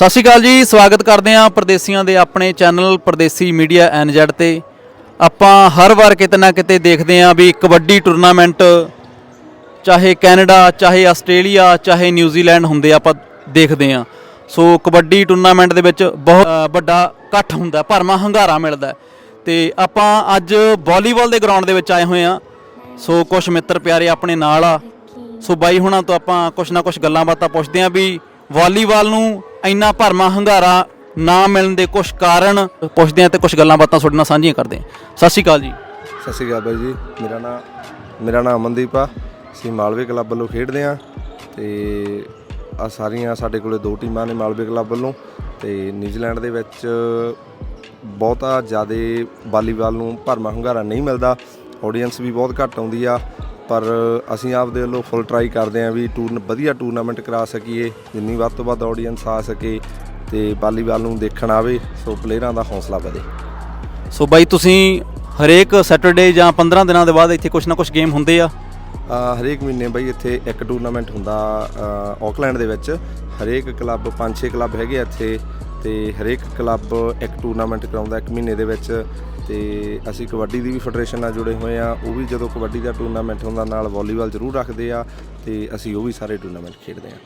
ਸਤਿ ਸ਼੍ਰੀ ਅਕਾਲ ਜੀ, ਸਵਾਗਤ ਕਰਦੇ ਹਾਂ ਪਰਦੇਸੀਆਂ ਦੇ ਆਪਣੇ ਚੈਨਲ ਪਰਦੇਸੀ ਮੀਡੀਆ ਐਨਜ਼ੈਡ ਤੇ। ਆਪਾਂ ਹਰ ਵਾਰ ਕਿਤੇ ਨਾ ਕਿਤੇ ਦੇਖਦੇ ਹਾਂ ਵੀ ਕਬੱਡੀ ਟੂਰਨਾਮੈਂਟ, ਚਾਹੇ ਕੈਨੇਡਾ, ਚਾਹੇ ਆਸਟ੍ਰੇਲੀਆ, ਚਾਹੇ ਨਿਊਜ਼ੀਲੈਂਡ ਹੁੰਦੇ ਆਪਾਂ ਦੇਖਦੇ ਹਾਂ। ਸੋ ਕਬੱਡੀ ਟੂਰਨਾਮੈਂਟ ਦੇ ਵਿੱਚ ਬਹੁਤ ਵੱਡਾ ਇਕੱਠ ਹੁੰਦਾ ਭਰਮਾ ਹੰਗਾਰਾ ਮਿਲਦਾ ਹੈ। ਤੇ ਆਪਾਂ ਅੱਜ ਵਾਲੀਬਾਲ ਦੇ ਗਰਾਊਂਡ ਦੇ ਵਿੱਚ ਆਏ ਹੋਏ ਆ ਸੋ ਕੁਝ ਮਿੱਤਰ ਪਿਆਰੇ ਆਪਣੇ ਨਾਲ ਆ। ਸੋ ਬਾਈ ਹੁਣਾਂ ਤੋਂ ਆਪਾਂ ਕੁਝ ਨਾ ਕੁਝ ਗੱਲਾਂ ਬਾਤਾਂ ਪੁੱਛਦੇ ਆਂ ਵੀ ਵਾਲੀਬਾਲ ਨੂੰ ਇੰਨਾ ਭਰਮਾ ਹੰਗਾਰਾ ਨਾ ਮਿਲਣ ਦੇ ਕੁਝ ਕਾਰਨ ਪੁੱਛਦੇ ਆਂ ਤੇ ਕੁਝ ਗੱਲਾਂ ਬਾਤਾਂ ਤੁਹਾਡੇ ਨਾਲ ਸਾਂਝੀਆਂ ਕਰਦੇ ਆਂ ਸਤਿ ਸ਼੍ਰੀ ਅਕਾਲ ਜੀ। ਸਤਿ ਸ਼੍ਰੀ ਅਕਾਲ ਬਾਈ ਜੀ। ਮੇਰਾ ਨਾਮ ਮੇਰਾ ਨਾਮ ਅਮਨਦੀਪ ਆ। ਅਸੀਂ ਮਾਲਵੇ ਕਲੱਬ ਵੱਲੋਂ ਖੇਡਦੇ ਆ ਤੇ ਆ ਸਾਰੀਆਂ ਸਾਡੇ ਕੋਲੇ ਦੋ ਟੀਮਾਂ ਨੇ ਮਾਲਵੇ ਕਲੱਬ ਵੱਲੋਂ ਤੇ ਨਿਊਜ਼ੀਲੈਂਡ ਦੇ ਵਿੱਚ ਬਹੁਤਾ ਜ਼ਿਆਦਾ ਵਾਲੀਬਾਲ ਨੂੰ ਭਰਮਾ ਹੁੰਗਾਰਾ ਨਹੀਂ ਮਿਲਦਾ। ਆਡੀਅנס ਵੀ ਬਹੁਤ ਘੱਟ ਆਉਂਦੀ ਆ ਪਰ ਅਸੀਂ ਆਪਦੇ ਵੱਲੋਂ ਫੁੱਲ ਟਰਾਈ ਕਰਦੇ ਆ ਵੀ ਟੂਰਨ ਵਧੀਆ ਟੂਰਨਾਮੈਂਟ ਕਰਾ ਸਕੀਏ ਜਿੰਨੀ ਵੱਧ ਤੋਂ ਵੱਧ ਆਡੀਅנס ਆ ਸਕੇ ਤੇ ਵਾਲੀਬਾਲ ਨੂੰ ਦੇਖਣ ਆਵੇ ਸੋ ਪਲੇਅਰਾਂ ਦਾ ਹੌਸਲਾ ਵਧੇ। ਸੋ ਬਾਈ ਤੁਸੀਂ ਹਰੇਕ ਸੈਟਰਡੇ ਜਾਂ 15 ਦਿਨਾਂ ਦੇ ਬਾਅਦ ਇੱਥੇ ਕੁਝ ਨਾ ਕੁਝ ਗੇਮ ਹੁੰਦੇ ਆ? ਹਰੇਕ ਮਹੀਨੇ ਬਈ ਇੱਥੇ ਇੱਕ ਟੂਰਨਾਮੈਂਟ ਹੁੰਦਾ ਆਕਲੈਂਡ ਦੇ ਵਿੱਚ। ਹਰੇਕ ਕਲੱਬ 5-6 ਕਲੱਬ ਹੈਗੇ ਇੱਥੇ। ਤੇ ਹਰੇਕ ਕਲੱਬ ਇੱਕ ਟੂਰਨਾਮੈਂਟ ਕਰਾਉਂਦਾ ਇੱਕ ਮਹੀਨੇ ਦੇ ਵਿੱਚ ਤੇ ਅਸੀਂ ਕਬੱਡੀ ਦੀ ਵੀ ਫੈਡਰੇਸ਼ਨ ਨਾਲ ਜੁੜੇ ਹੋਏ ਆ, ਉਹ ਵੀ ਜਦੋਂ ਕਬੱਡੀ ਦਾ ਟੂਰਨਾਮੈਂਟ ਹੁੰਦਾ, ਨਾਲ ਵਾਲੀਬਾਲ ਜ਼ਰੂਰ ਰੱਖਦੇ ਆ ਤੇ ਅਸੀਂ ਉਹ ਵੀ ਸਾਰੇ ਟੂਰਨਾਮੈਂਟ ਖੇਡਦੇ ਆ।